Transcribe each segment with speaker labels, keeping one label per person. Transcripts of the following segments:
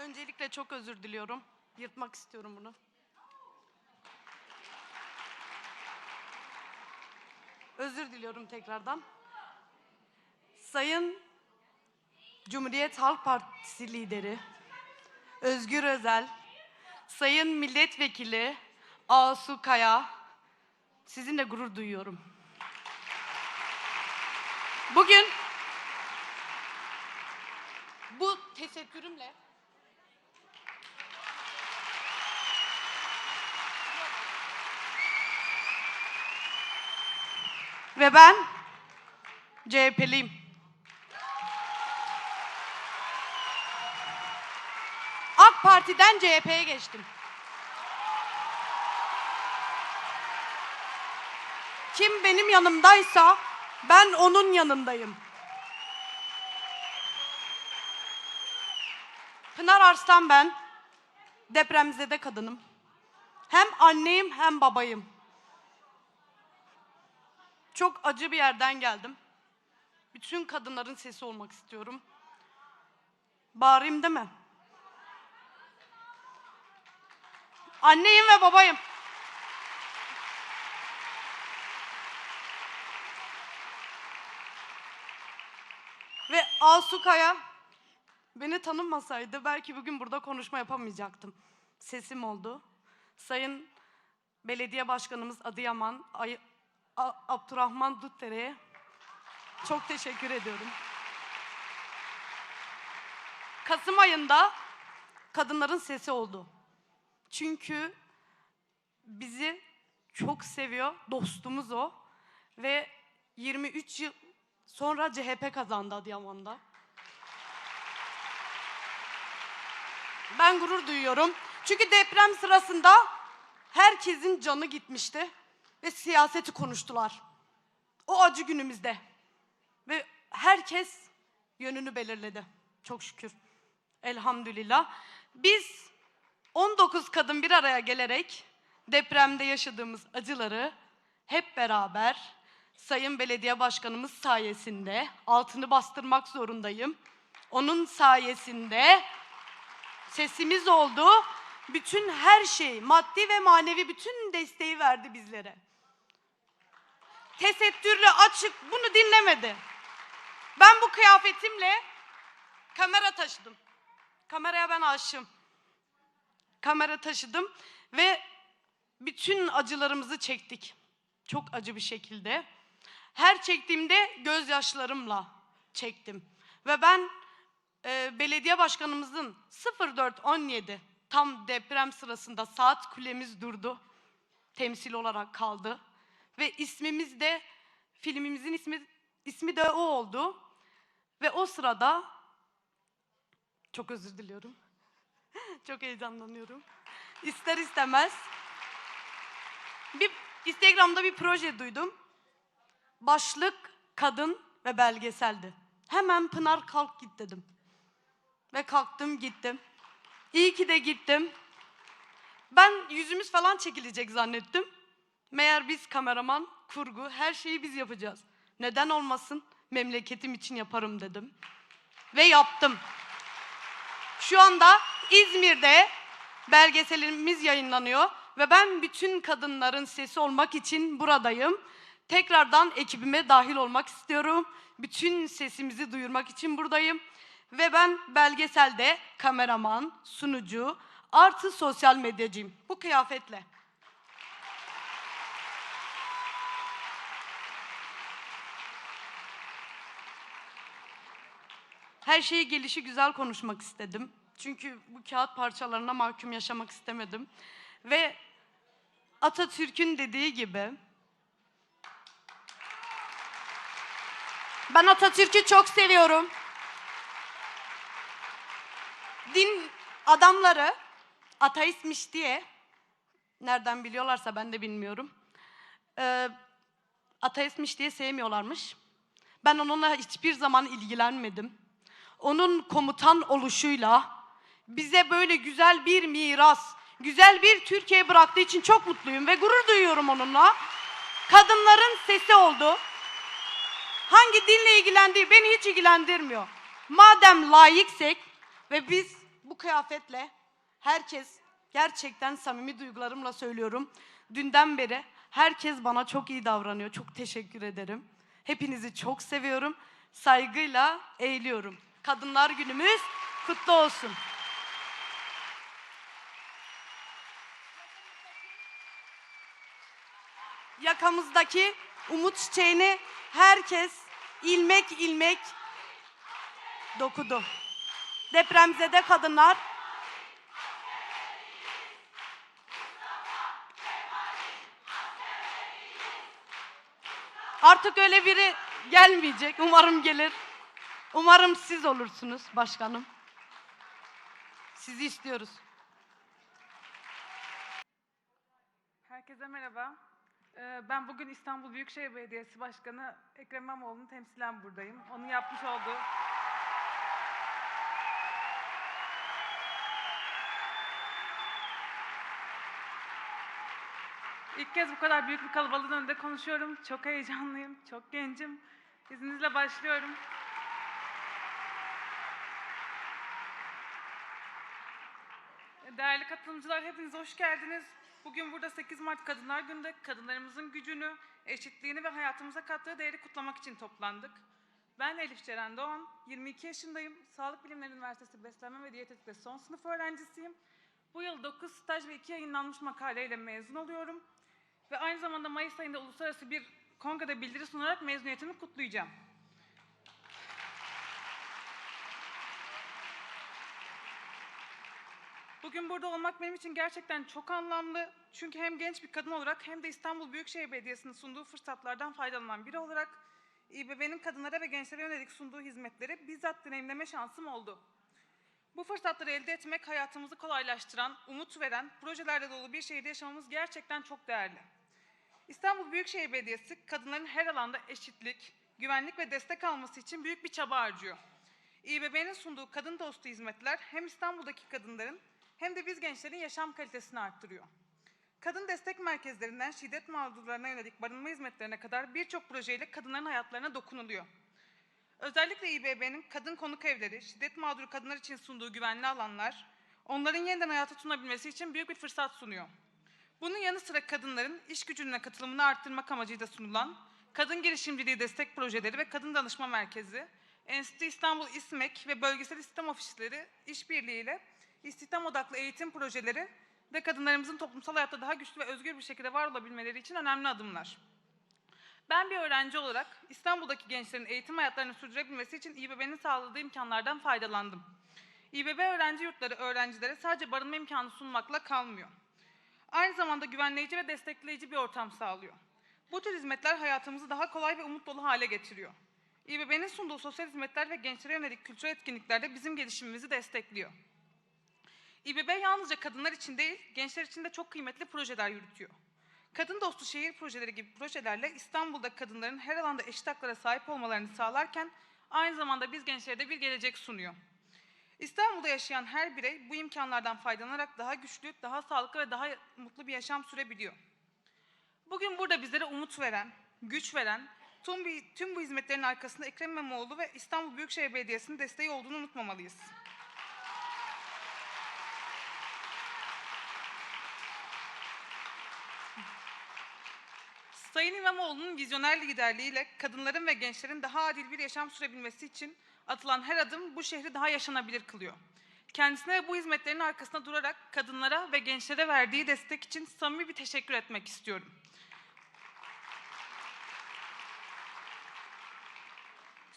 Speaker 1: Öncelikle çok özür diliyorum. Yırtmak istiyorum bunu. Özür diliyorum tekrardan. Sayın Cumhuriyet Halk Partisi lideri Özgür Özel, Sayın Milletvekili Asu Kaya, sizinle gurur duyuyorum. Bugün bu tesettürümle ve ben CHP'liyim. AK Parti'den CHP'ye geçtim. Kim benim yanımdaysa ben onun yanındayım. Pınar Arslan ben. Depremzede kadınım. Hem anneyim hem babayım. Çok acı bir yerden geldim. Bütün kadınların sesi olmak istiyorum. Bağırayım değil mi? Anneyim ve babayım. Ve Asukaya beni tanımasaydı belki bugün burada konuşma yapamayacaktım. Sesim oldu. Sayın Belediye Başkanımız Adıyaman, Abdurrahman Duttere'ye çok teşekkür ediyorum. Kasım ayında kadınların sesi oldu. Çünkü bizi çok seviyor, dostumuz o. Ve 23 yıl sonra CHP kazandı Adıyaman'da. Ben gurur duyuyorum. Çünkü deprem sırasında herkesin canı gitmişti ve siyaseti konuştular. O acı günümüzde. Ve herkes yönünü belirledi. Çok şükür. Elhamdülillah. Biz 19 kadın bir araya gelerek depremde yaşadığımız acıları hep beraber Sayın Belediye Başkanımız sayesinde altını bastırmak zorundayım. Onun sayesinde sesimiz oldu. Bütün her şey, maddi ve manevi bütün desteği verdi bizlere. Tesettürlü, açık bunu dinlemedi. Ben bu kıyafetimle kamera taşıdım. Kameraya ben aşığım. Kamera taşıdım ve bütün acılarımızı çektik. Çok acı bir şekilde. Her çektiğimde gözyaşlarımla çektim. Ve ben e, belediye başkanımızın 0417 tam deprem sırasında saat kulemiz durdu. Temsil olarak kaldı. Ve ismimiz de filmimizin ismi ismi de o oldu. Ve o sırada çok özür diliyorum. çok heyecanlanıyorum. İster istemez bir Instagram'da bir proje duydum. Başlık kadın ve belgeseldi. Hemen Pınar kalk git dedim. Ve kalktım gittim. İyi ki de gittim. Ben yüzümüz falan çekilecek zannettim. Meğer biz kameraman, kurgu, her şeyi biz yapacağız. Neden olmasın? Memleketim için yaparım dedim. Ve yaptım. Şu anda İzmir'de belgeselimiz yayınlanıyor ve ben bütün kadınların sesi olmak için buradayım. Tekrardan ekibime dahil olmak istiyorum. Bütün sesimizi duyurmak için buradayım. Ve ben belgeselde kameraman, sunucu, artı sosyal medyacıyım. Bu kıyafetle. Her şeyi gelişi güzel konuşmak istedim. Çünkü bu kağıt parçalarına mahkum yaşamak istemedim. Ve Atatürk'ün dediği gibi ben Atatürk'ü çok seviyorum. Din adamları ateistmiş diye nereden biliyorlarsa ben de bilmiyorum. Ee, ateistmiş diye sevmiyorlarmış. Ben onunla hiçbir zaman ilgilenmedim. Onun komutan oluşuyla bize böyle güzel bir miras, güzel bir Türkiye bıraktığı için çok mutluyum ve gurur duyuyorum onunla. Kadınların sesi oldu. Hangi dinle ilgilendiği beni hiç ilgilendirmiyor. Madem layıksek ve biz bu kıyafetle herkes gerçekten samimi duygularımla söylüyorum. Dünden beri herkes bana çok iyi davranıyor. Çok teşekkür ederim. Hepinizi çok seviyorum. Saygıyla eğiliyorum. Kadınlar günümüz kutlu olsun. Yakamızdaki umut çiçeğini herkes ilmek ilmek dokudu. Depremzede kadınlar Artık öyle biri gelmeyecek. Umarım gelir. Umarım siz olursunuz başkanım. Sizi istiyoruz.
Speaker 2: Herkese merhaba. Ee, Ben bugün İstanbul Büyükşehir Belediyesi Başkanı Ekrem İmamoğlu'nu temsilen buradayım. Onun yapmış olduğu... İlk kez bu kadar büyük bir kalabalığın önünde konuşuyorum. Çok heyecanlıyım, çok gencim. İzninizle başlıyorum. Değerli katılımcılar hepiniz hoş geldiniz. Bugün burada 8 Mart Kadınlar Günü'nde kadınlarımızın gücünü, eşitliğini ve hayatımıza kattığı değeri kutlamak için toplandık. Ben Elif Ceren Doğan, 22 yaşındayım. Sağlık Bilimleri Üniversitesi Beslenme ve Diyetetik'te son sınıf öğrencisiyim. Bu yıl 9 staj ve 2 yayınlanmış makaleyle mezun oluyorum. Ve aynı zamanda Mayıs ayında uluslararası bir kongrede bildiri sunarak mezuniyetimi kutlayacağım. Bugün burada olmak benim için gerçekten çok anlamlı. Çünkü hem genç bir kadın olarak hem de İstanbul Büyükşehir Belediyesi'nin sunduğu fırsatlardan faydalanan biri olarak İBB'nin kadınlara ve gençlere yönelik sunduğu hizmetleri bizzat deneyimleme şansım oldu. Bu fırsatları elde etmek hayatımızı kolaylaştıran, umut veren, projelerle dolu bir şehirde yaşamamız gerçekten çok değerli. İstanbul Büyükşehir Belediyesi kadınların her alanda eşitlik, güvenlik ve destek alması için büyük bir çaba harcıyor. İBB'nin sunduğu kadın dostu hizmetler hem İstanbul'daki kadınların hem de biz gençlerin yaşam kalitesini arttırıyor. Kadın destek merkezlerinden şiddet mağdurlarına yönelik barınma hizmetlerine kadar birçok projeyle kadınların hayatlarına dokunuluyor. Özellikle İBB'nin kadın konuk evleri, şiddet mağduru kadınlar için sunduğu güvenli alanlar, onların yeniden hayata tutunabilmesi için büyük bir fırsat sunuyor. Bunun yanı sıra kadınların iş gücüne katılımını arttırmak amacıyla sunulan kadın girişimciliği destek projeleri ve kadın danışma merkezi, Enstitü İstanbul İSMEK ve bölgesel istihdam ofisleri işbirliğiyle istihdam odaklı eğitim projeleri ve kadınlarımızın toplumsal hayatta daha güçlü ve özgür bir şekilde var olabilmeleri için önemli adımlar. Ben bir öğrenci olarak İstanbul'daki gençlerin eğitim hayatlarını sürdürebilmesi için İBB'nin sağladığı imkanlardan faydalandım. İBB öğrenci yurtları öğrencilere sadece barınma imkanı sunmakla kalmıyor. Aynı zamanda güvenleyici ve destekleyici bir ortam sağlıyor. Bu tür hizmetler hayatımızı daha kolay ve umut dolu hale getiriyor. İBB'nin sunduğu sosyal hizmetler ve gençlere yönelik kültürel etkinlikler de bizim gelişimimizi destekliyor. İBB yalnızca kadınlar için değil, gençler için de çok kıymetli projeler yürütüyor. Kadın dostu şehir projeleri gibi projelerle İstanbul'da kadınların her alanda eşit haklara sahip olmalarını sağlarken aynı zamanda biz gençlere de bir gelecek sunuyor. İstanbul'da yaşayan her birey bu imkanlardan faydalanarak daha güçlü, daha sağlıklı ve daha mutlu bir yaşam sürebiliyor. Bugün burada bizlere umut veren, güç veren, tüm, bu hizmetlerin arkasında Ekrem İmamoğlu ve İstanbul Büyükşehir Belediyesi'nin desteği olduğunu unutmamalıyız. Sayın İmamoğlu'nun vizyoner liderliğiyle kadınların ve gençlerin daha adil bir yaşam sürebilmesi için atılan her adım bu şehri daha yaşanabilir kılıyor. Kendisine bu hizmetlerin arkasında durarak kadınlara ve gençlere verdiği destek için samimi bir teşekkür etmek istiyorum.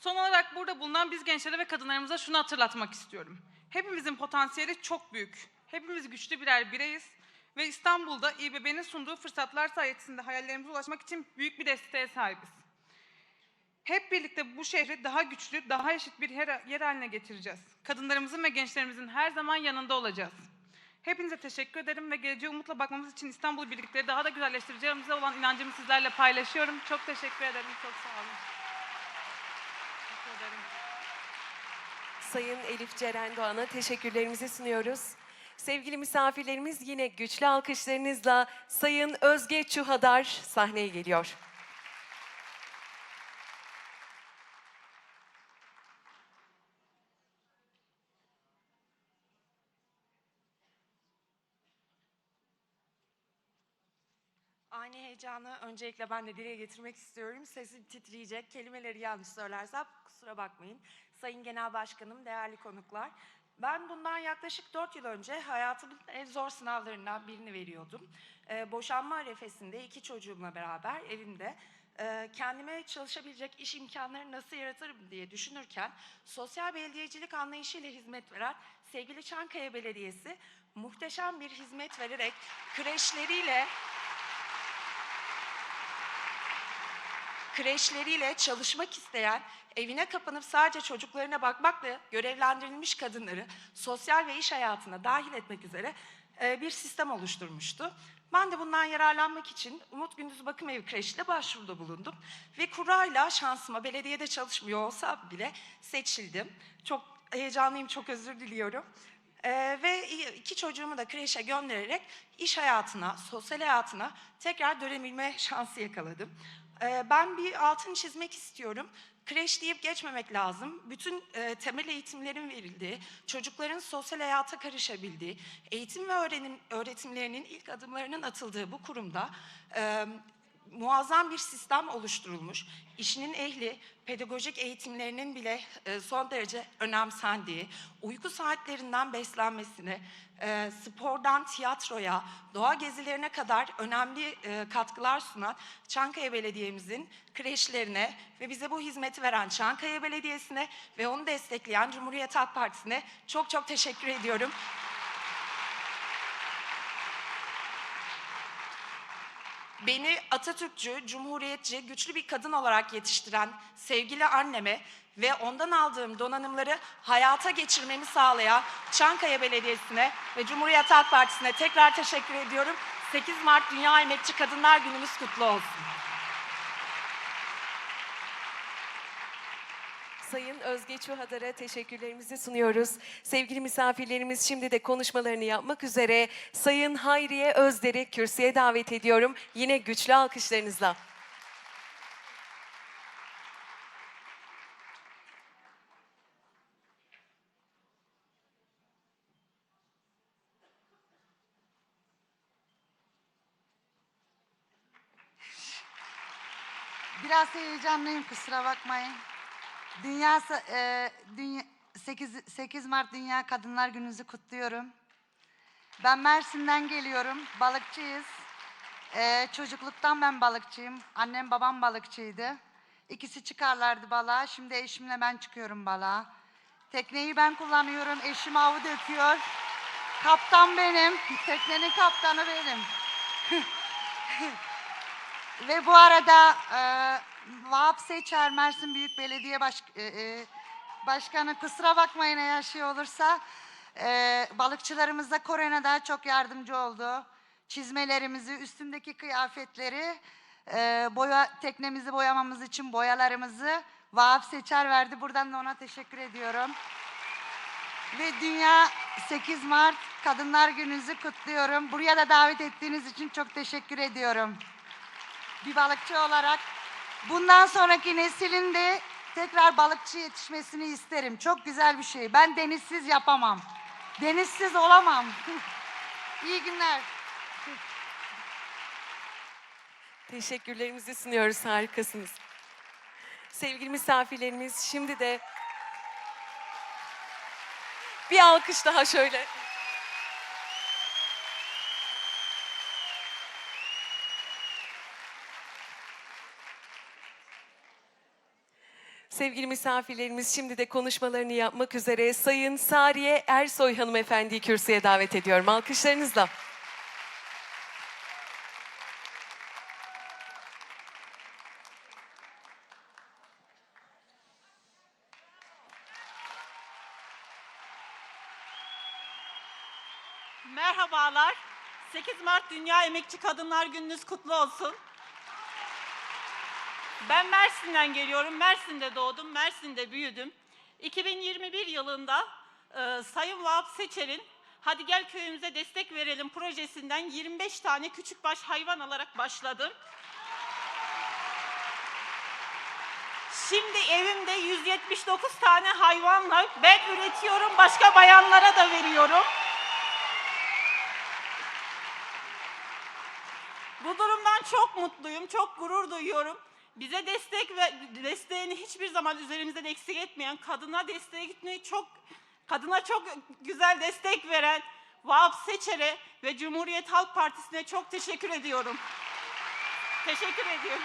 Speaker 2: Son olarak burada bulunan biz gençlere ve kadınlarımıza şunu hatırlatmak istiyorum. Hepimizin potansiyeli çok büyük. Hepimiz güçlü birer bireyiz ve İstanbul'da İBB'nin sunduğu fırsatlar sayesinde hayallerimize ulaşmak için büyük bir desteğe sahibiz. Hep birlikte bu şehri daha güçlü, daha eşit bir yer, yer haline getireceğiz. Kadınlarımızın ve gençlerimizin her zaman yanında olacağız. Hepinize teşekkür ederim ve geleceğe umutla bakmamız için İstanbul birlikleri daha da güzelleştireceğimize olan inancımı sizlerle paylaşıyorum. Çok teşekkür ederim, çok sağ olun. Teşekkür ederim.
Speaker 3: Sayın Elif Ceren Doğan'a teşekkürlerimizi sunuyoruz. Sevgili misafirlerimiz yine güçlü alkışlarınızla Sayın Özge Çuhadar sahneye geliyor.
Speaker 4: Aynı heyecanı öncelikle ben de dile getirmek istiyorum. Sesim titreyecek, kelimeleri yanlış söylersem kusura bakmayın. Sayın Genel Başkanım, değerli konuklar, ben bundan yaklaşık 4 yıl önce hayatımın en zor sınavlarından birini veriyordum. Ee, boşanma arefesinde iki çocuğumla beraber evimde e, kendime çalışabilecek iş imkanları nasıl yaratırım diye düşünürken sosyal belediyecilik anlayışıyla hizmet veren sevgili Çankaya Belediyesi muhteşem bir hizmet vererek kreşleriyle kreşleriyle çalışmak isteyen, evine kapanıp sadece çocuklarına bakmakla görevlendirilmiş kadınları sosyal ve iş hayatına dahil etmek üzere e, bir sistem oluşturmuştu. Ben de bundan yararlanmak için Umut Gündüz Bakım Evi Kreşi'ne başvuruda bulundum. Ve kurayla şansıma belediyede çalışmıyor olsa bile seçildim. Çok heyecanlıyım, çok özür diliyorum. Ee, ve iki çocuğumu da kreşe göndererek iş hayatına, sosyal hayatına tekrar dönebilme şansı yakaladım. Ee, ben bir altın çizmek istiyorum. Kreş deyip geçmemek lazım. Bütün e, temel eğitimlerin verildiği, çocukların sosyal hayata karışabildiği, eğitim ve öğrenim, öğretimlerinin ilk adımlarının atıldığı bu kurumda e, muazzam bir sistem oluşturulmuş. İşinin ehli, pedagojik eğitimlerinin bile e, son derece önemsendiği, uyku saatlerinden beslenmesine, e, spordan tiyatroya, doğa gezilerine kadar önemli e, katkılar sunan Çankaya Belediye'mizin kreşlerine ve bize bu hizmeti veren Çankaya Belediyesi'ne ve onu destekleyen Cumhuriyet Halk Partisi'ne çok çok teşekkür ediyorum. Beni Atatürkçü, cumhuriyetçi, güçlü bir kadın olarak yetiştiren sevgili anneme ve ondan aldığım donanımları hayata geçirmemi sağlayan Çankaya Belediyesi'ne ve Cumhuriyet Halk Partisi'ne tekrar teşekkür ediyorum. 8 Mart Dünya Emekçi Kadınlar Günümüz kutlu olsun.
Speaker 3: Sayın Özge Çuhadar'a teşekkürlerimizi sunuyoruz. Sevgili misafirlerimiz şimdi de konuşmalarını yapmak üzere Sayın Hayriye Özder'i kürsüye davet ediyorum. Yine güçlü alkışlarınızla.
Speaker 5: Biraz heyecanlıyım kusura bakmayın. Dünya, e, dünya 8, 8 Mart Dünya Kadınlar Günü'nüzü kutluyorum. Ben Mersin'den geliyorum. Balıkçıyız. E, çocukluktan ben balıkçıyım. Annem babam balıkçıydı. İkisi çıkarlardı balığa. Şimdi eşimle ben çıkıyorum balığa. Tekneyi ben kullanıyorum. Eşim avı döküyor. Kaptan benim. Teknenin kaptanı benim. Ve bu arada e, Vahap Seçer Mersin Büyük Belediye Baş, e, e, Başkanı kusura bakmayın eğer şey olursa e, balıkçılarımız da Kore'ne çok yardımcı oldu. Çizmelerimizi, üstümdeki kıyafetleri, e, boya teknemizi boyamamız için boyalarımızı Vahap Seçer verdi. Buradan da ona teşekkür ediyorum. Ve Dünya 8 Mart Kadınlar Günü'nüzü kutluyorum. Buraya da davet ettiğiniz için çok teşekkür ediyorum bir balıkçı olarak bundan sonraki neslin de tekrar balıkçı yetişmesini isterim. Çok güzel bir şey. Ben denizsiz yapamam. Denizsiz olamam. İyi günler.
Speaker 3: Teşekkürlerimizi sunuyoruz. Harikasınız. Sevgili misafirlerimiz şimdi de bir alkış daha şöyle. Sevgili misafirlerimiz şimdi de konuşmalarını yapmak üzere Sayın Sariye Ersoy hanımefendiyi kürsüye davet ediyorum. Alkışlarınızla.
Speaker 6: Merhabalar. 8 Mart Dünya Emekçi Kadınlar Gününüz kutlu olsun. Ben Mersin'den geliyorum. Mersin'de doğdum, Mersin'de büyüdüm. 2021 yılında e, Sayın Vahap Seçer'in Hadi Gel Köyümüze Destek Verelim projesinden 25 tane küçükbaş hayvan alarak başladım. Şimdi evimde 179 tane hayvanla ben üretiyorum, başka bayanlara da veriyorum. Bu durumdan çok mutluyum, çok gurur duyuyorum. Bize destek ve desteğini hiçbir zaman üzerimizden eksik etmeyen, kadına destekini çok kadına çok güzel destek veren Vahap Seçer'e ve Cumhuriyet Halk Partisi'ne çok teşekkür ediyorum. Teşekkür ediyorum.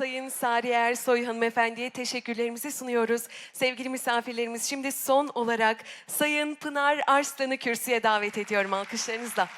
Speaker 3: Sayın Sariye Ersoy hanımefendiye teşekkürlerimizi sunuyoruz. Sevgili misafirlerimiz şimdi son olarak Sayın Pınar Arslan'ı kürsüye davet ediyorum alkışlarınızla.